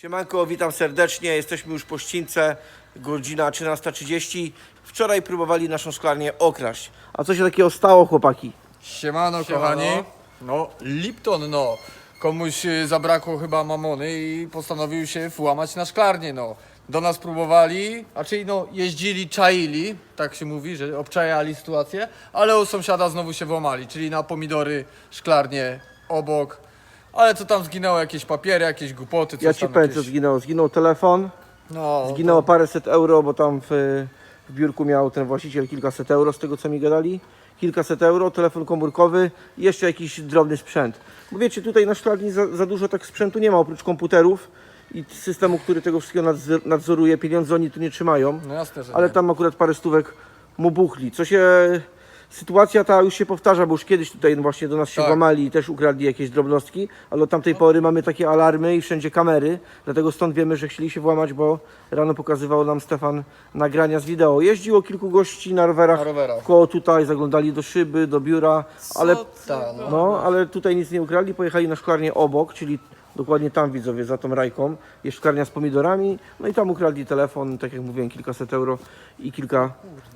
Siemanko, witam serdecznie. Jesteśmy już po ścince, godzina 13.30. Wczoraj próbowali naszą szklarnię okraść. A co się takiego stało, chłopaki? Siemano, Siemano. kochani. No, Lipton, no. Komuś y, zabrakło chyba mamony i postanowił się włamać na szklarnię, no. Do nas próbowali, a czyli no jeździli, czaili, tak się mówi, że obczajali sytuację, ale u sąsiada znowu się włamali, czyli na pomidory, szklarnię, obok. Ale co tam zginęło, jakieś papiery, jakieś głupoty, coś Ja ci tam powiem, co jakieś... zginęło. Zginął telefon, No, zginęło paręset euro, bo tam w, w biurku miał ten właściciel kilkaset euro, z tego co mi gadali. Kilkaset euro, telefon komórkowy i jeszcze jakiś drobny sprzęt. Bo wiecie, tutaj na szklarni za, za dużo tak sprzętu nie ma, oprócz komputerów i systemu, który tego wszystkiego nadzor, nadzoruje. Pieniądze oni tu nie trzymają. no jasne, że ale nie. tam akurat parę stówek mu buchli. Co się. Sytuacja ta już się powtarza, bo już kiedyś tutaj właśnie do nas się Tak. włamali i też ukradli jakieś drobnostki, ale od tamtej pory mamy takie alarmy i wszędzie kamery, dlatego stąd wiemy, że chcieli się włamać, bo rano pokazywał nam Stefan nagrania z wideo. Jeździło kilku gości na rowerach, Na rowerach. koło tutaj, zaglądali do szyby, do biura, ale, Tak, no. no, ale tutaj nic nie ukradli, pojechali na szklarnię obok, czyli dokładnie tam widzowie, za tą rajką, jest szklarnia z pomidorami, no i tam ukradli telefon, tak jak mówiłem, kilkaset euro i kilka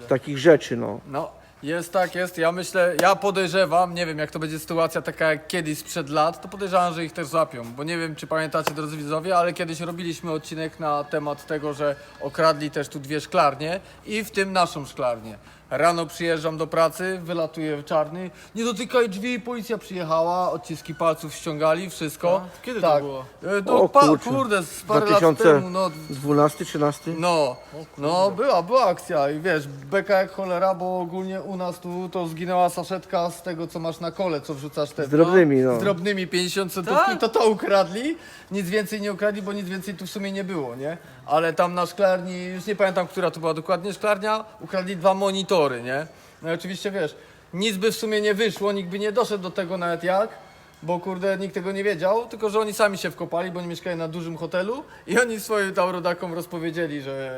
takich rzeczy, no. No, jest tak, jest. Ja myślę, ja podejrzewam, nie wiem jak to będzie sytuacja taka jak kiedyś sprzed lat, to podejrzewam, że ich też złapią, bo nie wiem czy pamiętacie drodzy widzowie, ale kiedyś robiliśmy odcinek na temat tego, że okradli też tu dwie szklarnie i w tym naszą szklarnię. Rano przyjeżdżam do pracy, wylatuję w czarny, nie dotykaj drzwi, policja przyjechała, odciski palców ściągali, wszystko. A, kiedy to tak. było? E, No, O pa, kurczę. kurde, z parę lat temu, no 12, 13? no, no była, była akcja i wiesz, beka jak cholera, bo ogólnie u nas tu to zginęła saszetka z tego co masz na kole, co wrzucasz te Z drobnymi, no. z drobnymi 50 centówki, Tak? to to ukradli, nic więcej nie ukradli, bo nic więcej tu w sumie nie było, nie? Ale tam na szklarni, już nie pamiętam, która to była dokładnie szklarnia, ukradli dwa monitory, nie? No i oczywiście wiesz, nic by w sumie nie wyszło, nikt by nie doszedł do tego nawet jak, bo kurde nikt tego nie wiedział, tylko że oni sami się wkopali, bo oni mieszkają na dużym hotelu i oni swoim tam rodakom rozpowiedzieli, że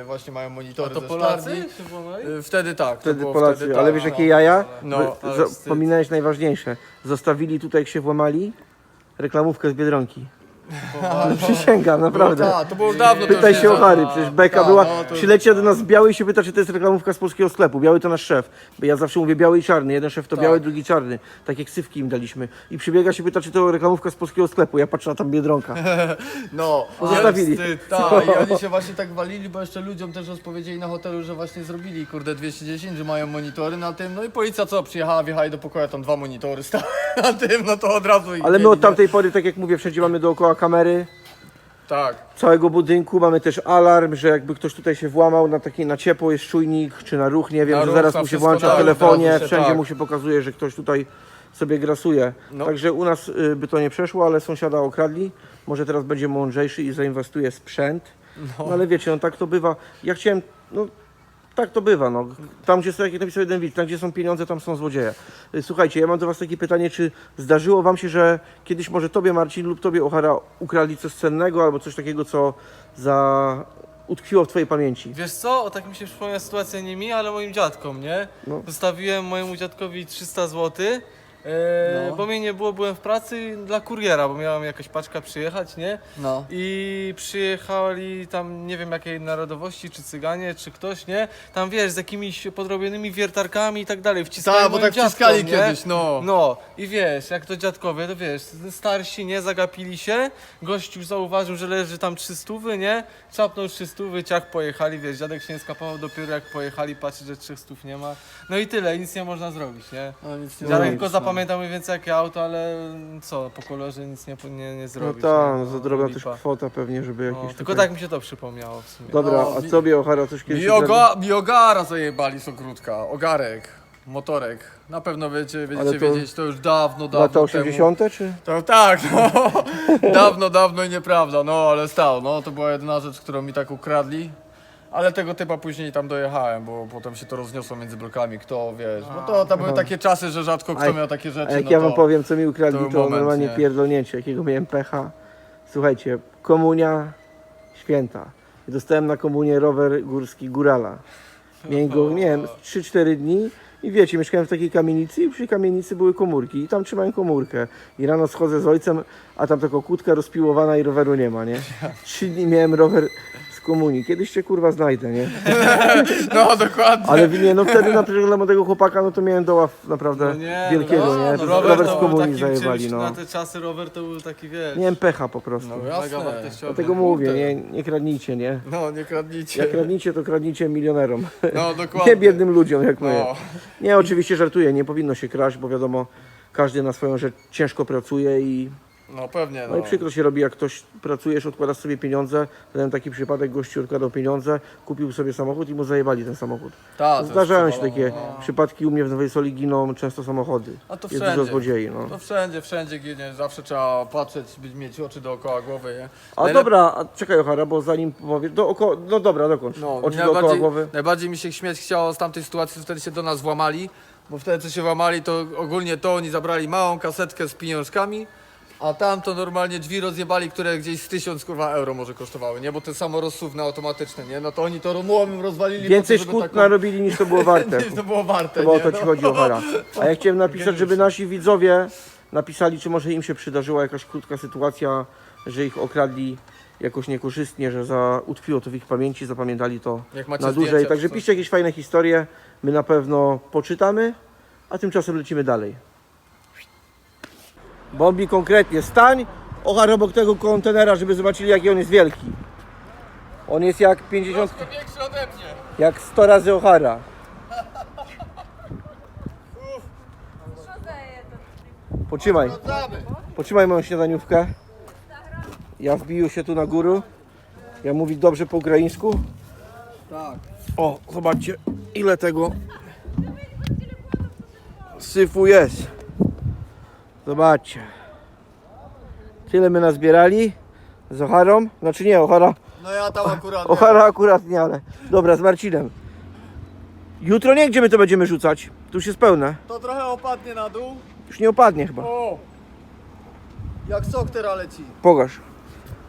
e, właśnie mają A monitory to ze Polacy włamali? E, Wtedy tak. to Wtedy było Polacy, wtedy, ale tak, wiesz no. jakie jaja? No, ale za- wstyd. Pominąłeś najważniejsze. Zostawili tutaj, jak się włamali, reklamówkę z Biedronki. No, przysięgam, naprawdę. No, tak, to było już dawno. to Pytaj już się nie o Harry, przecież Beka tak, była, no to- przyleciał do nas biały i się pyta, czy to jest reklamówka z polskiego sklepu. Biały to nasz szef, bo ja zawsze mówię biały i czarny, jeden szef to Tak. biały, drugi czarny, tak jak ksywki im daliśmy. I przybiega się pyta, czy to reklamówka z polskiego sklepu, ja patrzę na tam Biedronka. No, Zostawili. ale wstyd, Tak, i oni się właśnie tak walili, bo jeszcze ludziom też rozpowiedzieli na hotelu, że właśnie zrobili, kurde, 210, że mają monitory na tym, no i policja co, przyjechała, wjechali do pokoju, tam dwa monitory stały na tym, no to od razu ich Ale my mieli, od nie? tamtej pory, tak jak mówię, wszędzie mamy dookoła kamery, Tak, całego budynku, mamy też alarm, że jakby ktoś tutaj się włamał na taki na ciepło jest czujnik, czy na ruch, nie wiem, Na że ruch, zaraz na mu się wszystko, włącza tak, w telefonie, od razu się, wszędzie tak. mu się pokazuje, że ktoś tutaj sobie grasuje. No. Także u nas y, by to nie przeszło, ale sąsiada okradli. Może teraz będzie mądrzejszy i zainwestuje w sprzęt. No, ale wiecie, no tak to bywa. Ja chciałem, no tak to bywa, no. Tam gdzie są, jak napisał jeden widz, tam gdzie są pieniądze, tam są złodzieje. Słuchajcie, ja mam do was takie pytanie, czy zdarzyło wam się, że kiedyś może tobie Marcin lub tobie Ochara ukradli coś cennego albo coś takiego, co za utkwiło w twojej pamięci? Wiesz co, o tak mi się przypomniała sytuacja nie mi, ale moim dziadkom, nie? No. Zostawiłem mojemu dziadkowi 300 zł, e, No. bo mnie nie było, byłem w pracy dla kuriera, bo miałem jakaś paczka przyjechać, nie? no. I przyjechali tam, nie wiem jakiej narodowości, czy cyganie, czy ktoś, nie? Tam wiesz, z jakimiś podrobionymi wiertarkami i tak dalej, wciskali Tak, bo moim tak dziadkom, wciskali nie? kiedyś, no. No i wiesz, jak to dziadkowie, to wiesz, starsi nie zagapili się, gość już zauważył, że leży tam 300, nie? Czapnął 300, ciach pojechali, wiesz, dziadek się nie skapował dopiero jak pojechali, patrzy, że 300 nie ma. No i tyle, nic nie można zrobić, nie? No, nic nie Dziadek zrobisz, tylko no. Zapamiętał mniej więcej jakie auto, ale co, po kolorze nic nie, nie, nie No tak, nie? no, za drobna też lipa. kwota pewnie, żeby No, jakieś tylko tutaj- tak mi się to przypomniało w sumie. Dobra, No, a mi- sobie Ochara coś kiedyś Mi, ukradli? oga, mi ogara zajebali z ogródka, ogarek, motorek. Na pewno wiecie, będziecie to- wiedzieć, to już dawno, dawno Lata temu. 80. czy? To tak, no. dawno, dawno i nieprawda, no ale stał, no to była jedyna rzecz, którą mi tak ukradli. Ale tego typa później tam dojechałem, bo potem się to rozniosło między blokami, kto wiesz. Bo to, to były takie czasy, że rzadko kto miał takie rzeczy. A jak no ja to... wam powiem, co mi ukradli, to to, był moment, normalnie nie? pierdolnięcie, jakiego miałem pecha. Słuchajcie, komunia święta. Dostałem na komunię rower górski Górala. Miałem go, nie wiem, 3-4 dni I wiecie, mieszkałem w takiej kamienicy i przy kamienicy były komórki i tam trzymałem komórkę. I rano schodzę z ojcem, a tam taka kłódka rozpiłowana i roweru nie ma, nie? Trzy dni miałem rower komunii. Kiedyś cię kurwa znajdę, nie? No dokładnie. Ale nie, no wtedy na przykład dla młodego chłopaka, no to miałem doła naprawdę No nie, wielkiego, no, nie? no, To rower, rower z to był komunii takim zajebali, czymś, no. Na te czasy rower to był taki, wiesz, Miałem pecha po prostu. No mega jasne. wartościowy. Dlatego mówię, nie, nie kradnijcie, nie? No nie kradnijcie. Jak kradnicie, to kradnijcie milionerom. No dokładnie. Nie biednym ludziom jak my. No. Nie, oczywiście żartuję, nie powinno się kraść, bo wiadomo, każdy na swoją rzecz ciężko pracuje i, No pewnie, no i no. przykro się robi, jak ktoś pracujesz, odkładasz sobie pieniądze. Miałem taki przypadek, gościu odkładał pieniądze, kupił sobie samochód i mu zajebali ten samochód. Ta, to Zdarzają jest się takie no. przypadki, u mnie w Nowej Soli giną często samochody. A to Jest wszędzie. dużo złodziei, no. No wszędzie, wszędzie ginie, zawsze trzeba patrzeć, być, mieć oczy dookoła głowy, nie? A Najlep- dobra, a czekaj Ochara, bo zanim powiesz, do oko... no dobra, dokończ. No, Oczy dookoła najbardziej, głowy. najbardziej mi się śmiać chciało z tamtej sytuacji, że wtedy się do nas włamali, bo wtedy co się włamali, to ogólnie to oni zabrali małą kasetkę z pieniążkami, a tam to normalnie drzwi rozjebali, które gdzieś z tysiąc kurwa euro może kosztowały, nie? Bo te samorozsuwne automatyczne, nie? No to oni to romłomem rozwalili Więcej po to, żeby szkód taką- narobili niż to było warte. niż to było warte, Chyba o nie? to ci No. chodzi, Ochara. A ja chciałem napisać, żeby nasi widzowie napisali, czy może im się przydarzyła jakaś krótka sytuacja, że ich okradli jakoś niekorzystnie, że za, utkwiło to w ich pamięci, zapamiętali to Jak macie na dłużej. zdjęcia, Także piszcie jakieś fajne historie, my na pewno poczytamy, a tymczasem lecimy dalej. Bombi konkretnie, stań Ochar obok tego kontenera, żeby zobaczyli jaki on jest wielki. On jest jak 50, Troszkę większy ode mnie. jak 100 razy Ochara. Potrzymaj. Sprawdzamy. Potrzymaj moją śniadaniówkę. Ja wbiję się tu na górę. Ja mówię dobrze po ukraińsku. Tak. O, zobaczcie ile tego syfu jest. Zobaczcie. Tyle my nazbierali z Ocharą. Znaczy nie, Ochara, No ja tam akurat... Ochara akurat nie, ale dobra, z Marcinem. Jutro nie, gdzie my to będziemy rzucać. Tu już jest pełne. To trochę opadnie na dół. Już nie opadnie chyba. O! Jak sok teraz leci. Pokaż.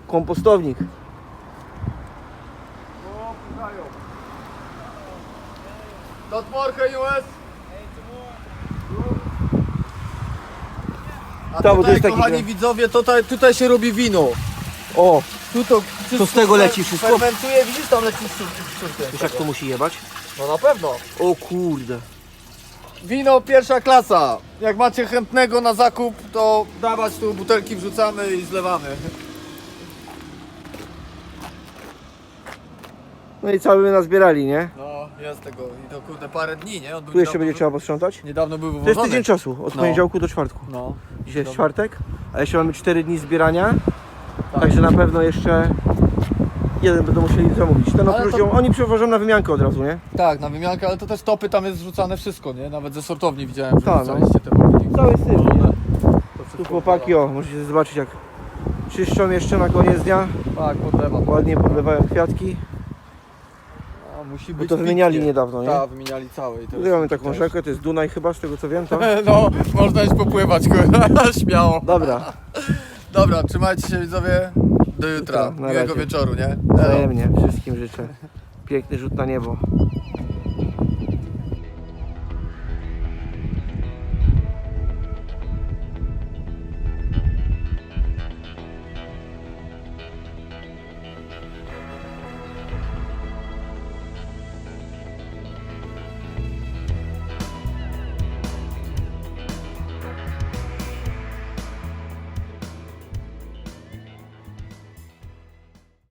Kompostownik. O, pukają. Dat morgen, jongens. A Tak, bo to tutaj, jest taki- kochani widzowie, tutaj, tutaj się robi wino. O, Tu to, To z tego leci wszystko? Fermentuje, widzisz tam leci szczurkiem. wiesz jak to musi jebać? No na pewno. O kurde. Wino pierwsza klasa. Jak macie chętnego na zakup, to dawać tu butelki wrzucamy i zlewamy. No i cały my nazbierali, nie? No, jest tego i to kurde parę dni, nie? On był Tu jeszcze niedawno będzie trzeba posprzątać? Niedawno był To jest tydzień czasu, od No. poniedziałku do czwartku. No. Dzisiaj jest Dobra. czwartek, a jeszcze mamy 4 dni zbierania, Tak. także na pewno jeszcze jeden będą musieli zamówić. Ten Ale opróżnią, to- oni przewożą na wymiankę od razu, nie? Tak, na wymiankę, ale to też topy tam jest zrzucane wszystko, nie? Nawet ze sortowni widziałem, że Tak, no. wrzucaliście te. Cały syf, nie? To wszystko Tu chłopaki, o, możecie zobaczyć jak czyszczą jeszcze na koniec dnia, Tak, podlewa. ładnie podlewają kwiatki, Musi bo być to wymieniali pitkie. niedawno, nie? Tak, wymieniali całe. i Tutaj jest mamy taką też. rzekę, to jest Dunaj chyba, z tego co wiem, tak? No, można iść popływać, kurwa, śmiało. Dobra, Dobra, trzymajcie się widzowie. Do jutra. Jutra, na Miłego razie. wieczoru, nie? Elo. wzajemnie, wszystkim życzę. Piękny rzut na niebo.